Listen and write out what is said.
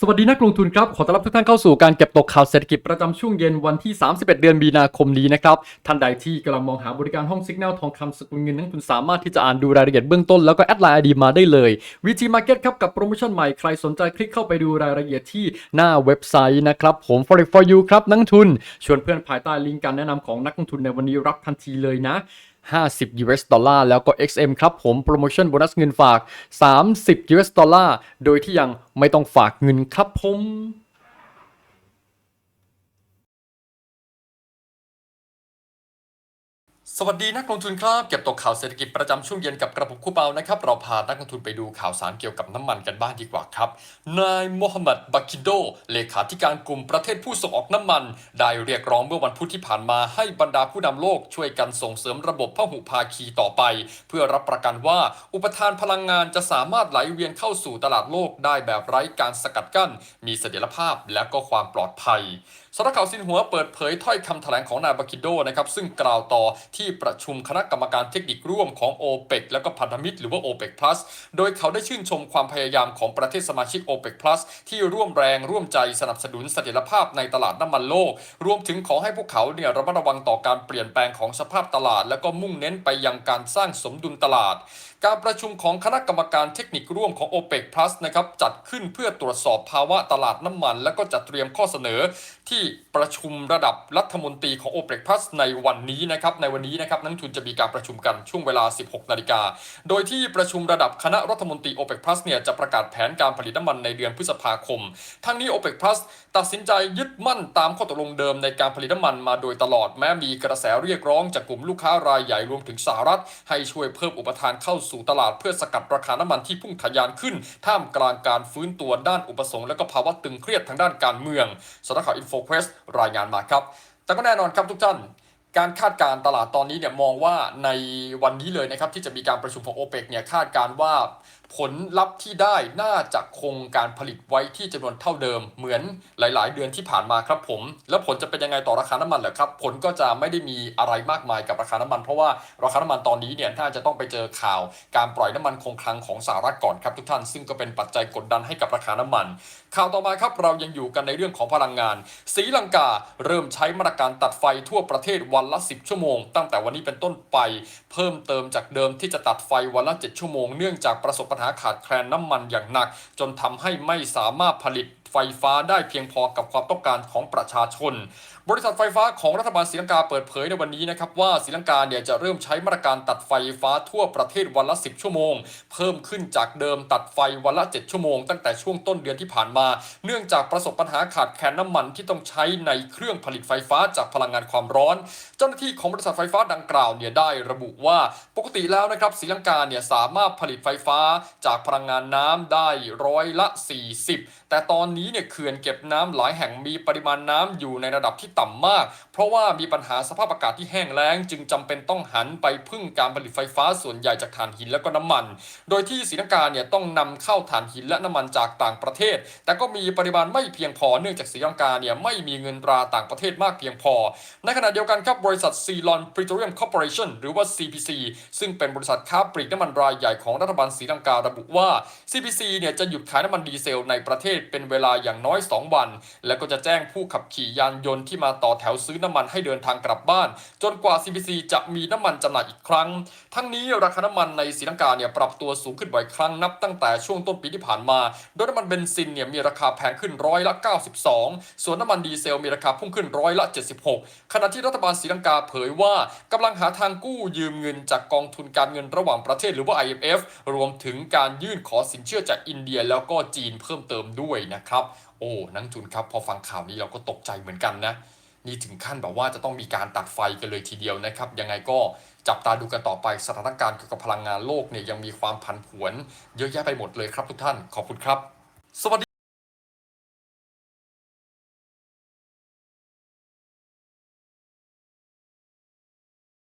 สวัสดีนักลงทุนครับ ขอต้อนรับทุกท่านเข้าสู่การเก็บตกข่าวเศรษฐกิจประจำช่วงเย็นวันที่ 31 เดือนมีนาคมนี้นะครับ ท่านใดที่กำลังมองหาบริการห้องสิกแนลทองคำสกุลเงินนักลงทุนสามารถที่จะอ่านดูรายละเอียดเบื้องต้นแล้วก็แอดไลน์ไอดีมาได้เลย VG Market ครับกับโปรโมชั่นใหม่ใครสนใจคลิกเข้าไปดูรายละเอียดที่หน้าเว็บไซต์นะครับผม Forex for you ครับนักทุน ชวนเพื่อนภายใต้ลิงก์การแนะนำของนักลงทุนในวันนี้รับทันทีเลยนะ 50 US ดอลลาร์แล้วก็ XM ครับผมโปรโมชั่นโบนัสเงินฝาก 30 US ดอลลาร์โดยที่ยังไม่ต้องฝากเงินครับผม สวัสดีนักลงทุนครับ เก็บตกข่าวเศรษฐกิจประจำช่วงเย็นกับกระผมคู่เปานะครับ เราพานักลงทุนไปดูข่าวสารเกี่ยวกับน้ำมันกันบ้างดีกว่าครับ นายโมฮัมหมัดบักกิโด เลขาธิการกลุ่มประเทศผู้ส่งออกน้ำมัน ได้เรียกร้องเมื่อวันพุธที่ผ่านมาให้บรรดาผู้นำโลกช่วยกันส่งเสริมระบบพหุภาคีต่อไป เพื่อรับประกันว่าอุปทานพลังงานจะสามารถไหลเวียนเข้าสู่ตลาดโลกได้แบบไร้การสกัดกั้น มีเสถียรภาพและก็ความปลอดภัยสำนักข่าวสินหัวเปิดเผยถ้อยคำแถลงของนายบาคิโดนะครับซึ่งกล่าวต่อที่ประชุมคณะกรรมการเทคนิคร่วมของ o p e ปและก็พันธมิตรหรือว่า o p e ป Plus โดยเขาได้ชื่นชมความพยายามของประเทศสมาชิก o p e ป Plus ที่ร่วมแรงร่วมใจสนับสนุนเสถียรภาพในตลาดน้ำมันโลก รวมถึงขอให้พวกเขาเนี่ยระมัดระวังต่อการเปลี่ยนแปลงของสภาพตลาด และก็มุ่งเน้นไปยังการสร้างสมดุลตลาด การประชุมของคณะกรรมการเทคนิคร่วมของ o p e ป Plus นะครับจัดขึ้นเพื่อตรวจสอบภาวะตลาดน้ำมัน และก็จัดเตรียมข้อเสนอที่ประชุมระดับรัฐมนตรีของ o p e ป Plus ในวันนี้นะครับในวันนี้นะครับนักทุนจะมีการประชุมกันช่วงเวลา 16 นาฬิกา โดยที่ประชุมระดับคณะรัฐมนตรี o p e ป Plus เนี่ยจะประกาศแผนการผลิตน้ำมันในเดือนพฤษภาคม ทั้งนี้ o p e ป Plus ตัดสินใจยึดมั่นตามข้อตกลงเดิมในการผลิตน้ำมันมาโดยตลอดแม้มีกระแสเรียกร้องจากกลุ่มลูกค้ารายใหญ่รวมถึงสหรัฐ ให้ช่วยเพิ่มอุปทานเข้าสู่ตลาดเพื่อสกัดราคาน้ำมันที่พุ่งทะยานขึ้น ท่ามกลางการฟื้นตัวด้านอุปสงค์และก็ภาวะตึงเครียดทางด้านการเมืองสำนักข่าวอินโฟเควสรายงานมาครับ แต่ก็แน่นอนครับทุกท่าน การคาดการตลาดตอนนี้เนี่ยมองว่าในวันนี้เลยนะครับ ที่จะมีการประชุมของโอเปกเนี่ยคาดการว่าผลลัพธ์ที่ได้น่าจะคงการผลิตไว้ที่จำนวนเท่าเดิม เหมือนหลาย ๆ เดือนที่ผ่านมาครับผม แล้วผลจะเป็นยังไงต่อราคาน้ำมันเหรอครับ ผลก็จะไม่ได้มีอะไรมากมายกับราคาน้ำมัน เพราะว่าราคาน้ำมันตอนนี้เนี่ยน่าจะต้องไปเจอข่าว การปล่อยน้ำมันคงคลังของสหรัฐก่อนครับทุกท่าน ซึ่งก็เป็นปัจจัยกดดันให้กับราคาน้ำมัน ข่าวต่อมาครับเรายังอยู่กันในเรื่องของพลังงานศรีลังกาเริ่มใช้มาตรการตัดไฟทั่วประเทศวันละ 10 ชั่วโมง ตั้งแต่วันนี้เป็นต้นไป เพิ่มเติมจากเดิมที่จะตัดไฟวันละ 7 ชั่วโมง เนื่องจากประสบปัญหาขาดแคลนน้ำมันอย่างหนัก จนทำให้ไม่สามารถผลิตไฟฟ้าได้เพียงพอกับความต้องการของประชาชนบริษัทไฟฟ้าของรัฐบาลศรีลังกาเปิดเผยในวันนี้นะครับว่าศรีลังกาเนี่ยจะเริ่มใช้มาตรการตัดไฟฟ้าทั่วประเทศวันละ 10 ชั่วโมง เพิ่มขึ้นจากเดิมตัดไฟวันละ 7 ชั่วโมง ตั้งแต่ช่วงต้นเดือนที่ผ่านมา เนื่องจากประสบปัญหาขาดแคลนน้ำมันที่ต้องใช้ในเครื่องผลิตไฟฟ้าจากพลังงานความร้อน เจ้าหน้าที่ของบริษัทไฟฟ้าดังกล่าวเนี่ยได้ระบุว่าปกติแล้วนะครับศรีลังกาเนี่ยสามารถผลิตไฟฟ้าจากพลังงานน้ำได้ร้อยละ 40 แต่ตอนนี้เนี่ยเขื่อนเก็บน้ำหลายแห่งมีปริมาณน้ำอยู่ในระดับที่ต่ำมาก เพราะว่ามีปัญหาสภาพอากาศที่แห้งแล้ง จึงจำเป็นต้องหันไปพึ่งการผลิตไฟฟ้าส่วนใหญ่จากถ่านหินและก็น้ำมัน โดยที่ศรีลังกาเนี่ยต้องนำเข้าถ่านหินและน้ำมันจากต่างประเทศ แต่ก็มีปริมาณไม่เพียงพอเนื่องจากศรีลังกาเนี่ยไม่มีเงินตราต่างประเทศมากเพียงพอ ในขณะเดียวกันครับบริษัทซีลอนปริโตรเลียมคอร์ปอเรชั่นหรือว่า CPC ซึ่งเป็นบริษัทค้าปลีกน้ำมันรายใหญ่ของรัฐบาลศรีลังการะบุว่า CPC เนี่ยจะหยุดขายน้ำมันดีเซลในประเทศเป็นเวลาอย่างน้อย 2 วัน และก็จะแจ้งผู้ขับขี่ยานยนต์ที่มาต่อแถวซื้อน้ำมันให้เดินทางกลับบ้าน จนกว่า CPC จะมีน้ำมันจำหน่ายอีกครั้ง ทั้งนี้ราคาน้ำมันในศรีลังกาเนี่ยปรับตัวสูงขึ้นบ่อยครั้งนับตั้งแต่ช่วงต้นปีที่ผ่านมา โดยน้ำมันเบนซินเนี่ยมีราคาแพงขึ้นร้อยละ 92 ส่วนน้ำมันดีเซลมีราคาพุ่งขึ้นร้อยละ 76 ขณะที่รัฐบาลศรีลังกาเผยว่ากำลังหาทางกู้ยืมเงินจากกองทุนการเงินระหว่างประเทศหรือว่า IMF รวมถึงการยื่นขอสินเชื่อจากอินเดียแล้วก็จีนเพิ่มเติมด้วยนะครับโอ้นักทุนครับพอฟังข่าวนี้เราก็ตกใจเหมือนกันนะนี่ถึงขั้นแบบว่าจะต้องมีการตัดไฟกันเลยทีเดียวนะครับ ยังไงก็จับตาดูกันต่อไปสถานการณ์เกี่ยวกับพลังงานโลกเนี่ยยังมีความผันผวน เยอะแยะไปหมดเลยครับทุกท่านขอบคุณครับ สวัสดี